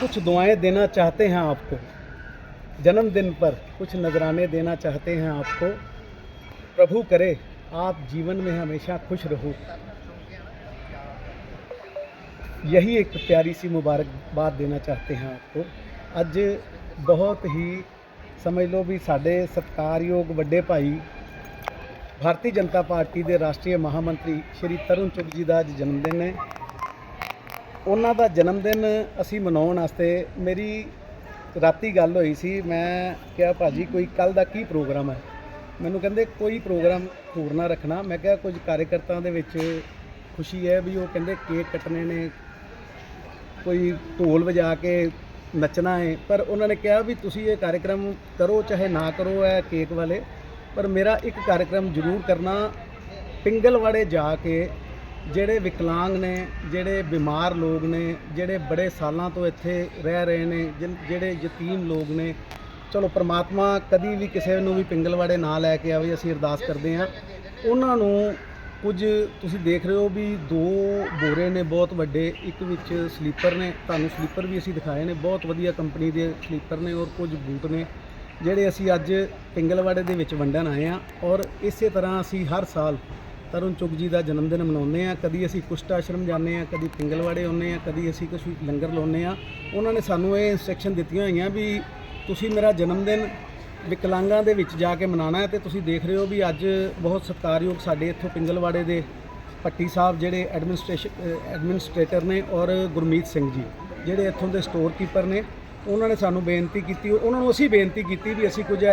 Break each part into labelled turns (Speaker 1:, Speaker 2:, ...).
Speaker 1: कुछ दुआएँ देना चाहते हैं आपको। जन्मदिन पर कुछ नजराने देना चाहते हैं आपको। प्रभु करे आप जीवन में हमेशा खुश रहो यही एक प्यारी सी मुबारकबाद देना चाहते हैं आपको ਅੱਜ ਬਹੁਤ ਹੀ ਸਮਝ ਲਓ ਵੀ ਸਾਡੇ ਸਤਿਕਾਰਯੋਗ ਵੱਡੇ ਭਾਈ ਭਾਰਤੀ ਜਨਤਾ ਪਾਰਟੀ ਦੇ ਰਾਸ਼ਟਰੀ ਮਹਾਮੰਤਰੀ ਸ਼੍ਰੀ ਤਰੁਣ ਚੁਗ ਜੀ ਦਾ ਅੱਜ ਜਨਮ ਦਿਨ ਹੈ ਉਹਨਾਂ ਦਾ ਜਨਮ ਦਿਨ ਅਸੀਂ ਮਨਾਉਣ ਵਾਸਤੇ ਮੇਰੀ ਰਾਤੀ ਗੱਲ ਹੋਈ ਸੀ ਮੈਂ ਕਿਹਾ ਭਾਜੀ ਕੋਈ ਕੱਲ ਦਾ ਕੀ ਪ੍ਰੋਗਰਾਮ ਹੈ ਮੈਨੂੰ ਕਹਿੰਦੇ ਕੋਈ ਪ੍ਰੋਗਰਾਮ ਹੋਰ ਨਾ ਰੱਖਣਾ। ਮੈਂ ਕਿਹਾ ਕੁਝ ਕਾਰਜਕਰਤਾ ਦੇ ਵਿੱਚ ਖੁਸ਼ੀ ਹੈ ਵੀ ਉਹ ਕਹਿੰਦੇ ਕੇਕ ਕੱਟਣੇ ਨੇ, ਕੋਈ ਢੋਲ ਵਜਾ ਕੇ ਨੱਚਣਾ ਹੈ। ਪਰ ਉਹਨਾਂ ਨੇ ਕਿਹਾ ਵੀ ਤੁਸੀਂ ਇਹ ਕਾਰਜਕ੍ਰਮ ਕਰੋ, ਚਾਹੇ ਨਾ ਕਰੋ ਇਹ ਕੇਕ ਵਾਲੇ। ਪਰ ਮੇਰਾ ਇੱਕ ਕਾਰਜਕ੍ਰਮ ਜ਼ਰੂਰ ਕਰਨਾ, ਪਿੰਗਲਵਾੜੇ ਜਾ ਕੇ ਜਿਹੜੇ ਵਿਕਲਾਂਗ ਨੇ, ਜਿਹੜੇ ਬਿਮਾਰ ਲੋਕ ਨੇ, ਜਿਹੜੇ ਬੜੇ ਸਾਲਾਂ ਤੋਂ ਇੱਥੇ ਰਹਿ ਰਹੇ ਨੇ ਜਿਹੜੇ ਯਤੀਮ ਲੋਕ ਨੇ ਚਲੋ ਪ੍ਰਮਾਤਮਾ ਕਦੀ ਵੀ ਕਿਸੇ ਨੂੰ ਵੀ ਪਿੰਗਲਵਾੜੇ ਨਾ ਲੈ ਕੇ ਆਵੇ, ਅਸੀਂ ਅਰਦਾਸ ਕਰਦੇ ਹਾਂ। ਉਹਨਾਂ ਨੂੰ ਕੁਝ ਤੁਸੀਂ ਦੇਖ ਰਹੇ ਹੋ ਵੀ ਦੋ ਬੋਰੇ ਨੇ ਬਹੁਤ ਵੱਡੇ, ਇੱਕ ਵਿੱਚ ਸਲੀਪਰ ਨੇ, ਤੁਹਾਨੂੰ ਸਲੀਪਰ ਵੀ ਅਸੀਂ ਦਿਖਾਏ ਨੇ, ਬਹੁਤ ਵਧੀਆ ਕੰਪਨੀ ਦੇ ਸਲੀਪਰ ਨੇ ਔਰ ਕੁਝ ਬੂਟ ਨੇ, ਜਿਹੜੇ ਅਸੀਂ ਅੱਜ ਪਿੰਗਲਵਾੜੇ ਦੇ ਵਿੱਚ ਵੰਡਣ ਆਏ ਆ ਔਰ ਇਸੇ ਤਰ੍ਹਾਂ ਅਸੀਂ ਹਰ ਸਾਲ ਤਰੁਣ ਚੁਗ ਜੀ ਦਾ ਜਨਮ ਦਿਨ ਮਨਾਉਂਦੇ ਆ ਕਦੀ ਅਸੀਂ ਕੁਸ਼ਟ ਆਸ਼ਰਮ ਜਾਂਦੇ ਆ ਕਦੀ ਪਿੰਗਲਵਾੜੇ ਆਉਂਦੇ ਆ ਕਦੀ ਅਸੀਂ ਕੁਛ ਲੰਗਰ ਲਾਉਂਦੇ ਆ ਉਹਨਾਂ ਨੇ ਸਾਨੂੰ ਇਹ ਇਨਸਟਰਕਸ਼ਨ ਦਿੱਤੀਆਂ ਹੋਈਆਂ ਵੀ ਤੁਸੀਂ ਮੇਰਾ ਜਨਮ ਦਿਨ ਵਿਕਲਾਂਗਾਂ ਦੇ ਵਿੱਚ ਜਾ ਕੇ ਮਨਾਉਣਾ ਹੈ ਤੇ ਤੁਸੀਂ ਦੇਖ ਰਹੇ ਹੋ ਵੀ ਅੱਜ ਬਹੁਤ ਸਤਿਕਾਰਯੋਗ ਸਾਡੇ ਇੱਥੋਂ ਪਿੰਗਲਵਾੜੇ ਦੇ ਪੱਟੀ ਸਾਹਿਬ ਜਿਹੜੇ ਐਡਮਿਨਿਸਟ੍ਰੇਸ਼ਨ ਐਡਮਿਨਿਸਟ੍ਰੇਟਰ ਨੇ ਔਰ ਗੁਰਮੀਤ ਸਿੰਘ ਜੀ, ਜਿਹੜੇ ਇੱਥੋਂ ਦੇ ਸਟੋਰ ਕੀਪਰ ਨੇ, ਉਹਨਾਂ ਨੇ ਸਾਨੂੰ ਬੇਨਤੀ ਕੀਤੀ, ਉਹਨਾਂ ਨੂੰ ਅਸੀਂ ਬੇਨਤੀ ਕੀਤੀ ਵੀ ਅਸੀਂ ਕੁਝ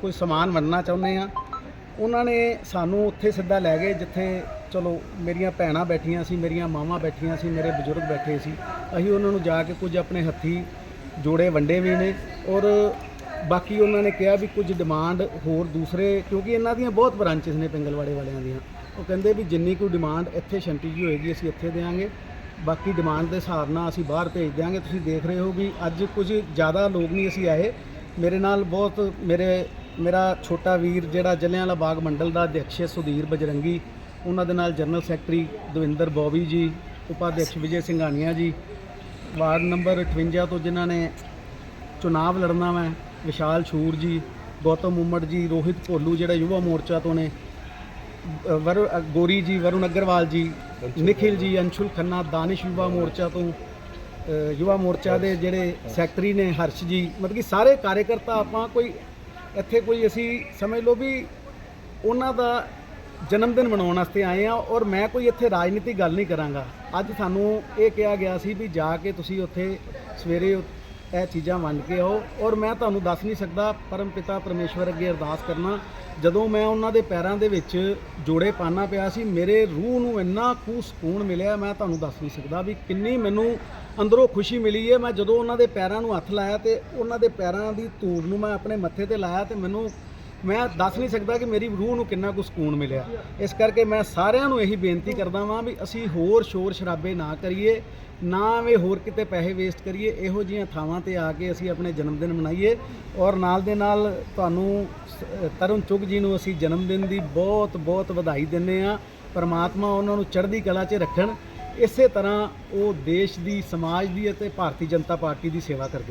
Speaker 1: ਕੋਈ ਸਮਾਨ ਵੰਡਣਾ ਚਾਹੁੰਦੇ ਆ ਉਹਨਾਂ ਨੇ ਸਾਨੂੰ ਉੱਥੇ ਸਿੱਧਾ ਲੈ ਗਏ, ਜਿੱਥੇ ਚਲੋ ਮੇਰੀਆਂ ਭੈਣਾਂ ਬੈਠੀਆਂ ਸੀ, ਮੇਰੀਆਂ ਮਾਵਾਂ ਬੈਠੀਆਂ ਸੀ, ਮੇਰੇ ਬਜ਼ੁਰਗ ਬੈਠੇ ਸੀ। ਅਸੀਂ ਉਹਨਾਂ ਨੂੰ ਜਾ ਕੇ ਕੁਝ ਆਪਣੇ ਹੱਥੀ ਜੋੜੇ ਵੰਡੇ ਵੀ ਨੇ ਔਰ ਬਾਕੀ ਉਹਨਾਂ ਨੇ ਕਿਹਾ ਵੀ ਕੁਝ ਡਿਮਾਂਡ ਹੋਰ ਦੂਸਰੇ, ਕਿਉਂਕਿ ਇਹਨਾਂ ਦੀਆਂ ਬਹੁਤ ਬ੍ਰਾਂਚਸ ਨੇ ਪਿੰਗਲਵਾੜੇ ਵਾਲਿਆਂ ਦੀਆਂ। ਉਹ ਕਹਿੰਦੇ ਵੀ ਜਿੰਨੀ ਕੋਈ ਡਿਮਾਂਡ ਇੱਥੇ ਸ਼ੰਟੀ ਜੀ ਹੋਏਗੀ, ਅਸੀਂ ਇੱਥੇ ਦੇਵਾਂਗੇ ਬਾਕੀ ਡਿਮਾਂਡ ਦੇ ਹਿਸਾਬ ਨਾਲ ਅਸੀਂ ਬਾਹਰ ਭੇਜ ਦਿਆਂਗੇ। ਤੁਸੀਂ ਦੇਖ ਰਹੇ ਹੋ ਵੀ ਅੱਜ ਕੁਝ ਜ਼ਿਆਦਾ ਲੋਕ ਨਹੀਂ ਅਸੀਂ ਆਏ। ਮੇਰੇ ਨਾਲ ਬਹੁਤ ਮੇਰੇ, ਮੇਰਾ ਛੋਟਾ ਵੀਰ ਜਿਹੜਾ ਜਲਿਆਂਵਾਲਾ ਬਾਗ ਮੰਡਲ ਦਾ ਅਧਿਅਕਸ਼ ਸੁਧੀਰ ਬਜਰੰਗੀ। ਉਹਨਾਂ ਦੇ ਨਾਲ ਜਨਰਲ ਸੈਕਟਰੀ ਦਵਿੰਦਰ ਬੋਬੀ ਜੀ, ਉਪਾਧਿਅਕਸ਼ ਵਿਜੇ ਸਿੰਘਾਨੀਆ ਜੀ। ਵਾਰਡ ਨੰਬਰ 58 ਤੋਂ ਜਿਨ੍ਹਾਂ ਨੇ ਚੁਣਾਵ ਲੜਨਾ ਮੈਂ ਵਿਸ਼ਾਲ ਛੂਰ ਜੀ ਗੌਤਮ ਉਮੜ ਜੀ ਰੋਹਿਤ ਭੋਲੂ ਜਿਹੜਾ ਯੁਵਾ ਮੋਰਚਾ ਤੋਂ ਨੇ ਵਰ ਗੋਰੀ ਜੀ ਵਰੁਣ ਅਗਰਵਾਲ ਜੀ ਨਿਖਿਲ ਜੀ ਅੰਸ਼ੁਲ ਖੰਨਾ ਦਾਨਿਸ਼ ਯੁਵਾ ਮੋਰਚਾ ਤੋਂ ਯੁਵਾ ਮੋਰਚਾ ਦੇ ਜਿਹੜੇ ਸੈਕਟਰੀ ਨੇ ਹਰਸ਼ ਜੀ ਮਤਲਬ ਕਿ ਸਾਰੇ ਕਾਰਜਕਰਤਾ ਆਪਾਂ ਕੋਈ ਇੱਥੇ ਕੋਈ ਅਸੀਂ ਸਮਝ ਲਓ ਵੀ ਉਹਨਾਂ ਦਾ ਜਨਮ ਦਿਨ ਮਨਾਉਣ ਵਾਸਤੇ ਆਏ ਆ ਔਰ ਮੈਂ ਕੋਈ ਇੱਥੇ ਰਾਜਨੀਤਿਕ ਗੱਲ ਨਹੀਂ ਕਰਾਂਗਾ। ਅੱਜ ਸਾਨੂੰ ਇਹ ਕਿਹਾ ਗਿਆ ਸੀ ਵੀ ਜਾ ਕੇ ਤੁਸੀਂ ਉੱਥੇ ਸਵੇਰੇ ਇਹ ਚੀਜ਼ਾਂ ਵੰਡ ਕੇ ਆਓ ਔਰ ਮੈਂ ਤੁਹਾਨੂੰ ਦੱਸ ਨਹੀਂ ਸਕਦਾ, ਪਰਮ ਪਿਤਾ ਪਰਮੇਸ਼ਵਰ ਅੱਗੇ ਅਰਦਾਸ ਕਰਨਾ। ਜਦੋਂ ਮੈਂ ਉਹਨਾਂ ਦੇ ਪੈਰਾਂ ਦੇ ਵਿੱਚ ਜੋੜੇ ਪਾਣਾ ਪਿਆ ਸੀ, ਮੇਰੇ ਰੂਹ ਨੂੰ ਇੰਨਾ ਕੁ ਸਕੂਨ ਮਿਲਿਆ, ਮੈਂ ਤੁਹਾਨੂੰ ਦੱਸ ਨਹੀਂ ਸਕਦਾ ਵੀ ਕਿੰਨੀ ਮੈਨੂੰ ਅੰਦਰੋਂ ਖੁਸ਼ੀ ਮਿਲੀ ਹੈ। ਮੈਂ ਜਦੋਂ ਉਹਨਾਂ ਦੇ ਪੈਰਾਂ ਨੂੰ ਹੱਥ ਲਾਇਆ ਤੇ ਉਹਨਾਂ ਦੇ ਪੈਰਾਂ ਦੀ ਧੂੜ ਨੂੰ ਮੈਂ ਆਪਣੇ ਮੱਥੇ ਤੇ ਲਾਇਆ ਤੇ ਮੈਨੂੰ ਮੈਂ ਦੱਸ ਨਹੀਂ ਸਕਦਾ ਕਿ ਮੇਰੀ ਰੂਹ ਨੂੰ ਕਿੰਨਾ ਕੁ ਸਕੂਨ ਮਿਲਿਆ। ਇਸ ਕਰਕੇ ਮੈਂ ਸਾਰਿਆਂ ਨੂੰ ਇਹੀ ਬੇਨਤੀ ਕਰਦਾ ਵਾਂ ਵੀ ਅਸੀਂ ਹੋਰ ਸ਼ੋਰ ਸ਼ਰਾਬੇ ਨਾ ਕਰੀਏ, ਨਾ ਵੀ ਹੋਰ ਕਿਤੇ ਪੈਸੇ ਵੇਸਟ ਕਰੀਏ, ਇਹੋ ਜਿਹੀਆਂ ਥਾਵਾਂ ਤੇ ਆ ਕੇ ਅਸੀਂ ਆਪਣੇ ਜਨਮ ਦਿਨ ਮਨਾਈਏ ਔਰ ਨਾਲ ਦੇ ਨਾਲ ਤੁਹਾਨੂੰ ਸ- ਤਰੁਣ ਚੁਗ ਜੀ ਨੂੰ ਅਸੀਂ ਜਨਮ ਦਿਨ ਦੀ ਬਹੁਤ ਬਹੁਤ ਵਧਾਈ ਦਿੰਦੇ ਆ ਪਰਮਾਤਮਾ ਉਹਨਾਂ ਨੂੰ ਚੜ੍ਹਦੀ ਕਲਾ 'ਚ ਰੱਖਣ। ਇਸੇ ਤਰ੍ਹਾਂ ਉਹ ਦੇਸ਼ ਦੀ, ਸਮਾਜ ਦੀ ਅਤੇ ਭਾਰਤੀ ਜਨਤਾ ਪਾਰਟੀ ਦੀ ਸੇਵਾ ਕਰਦੇ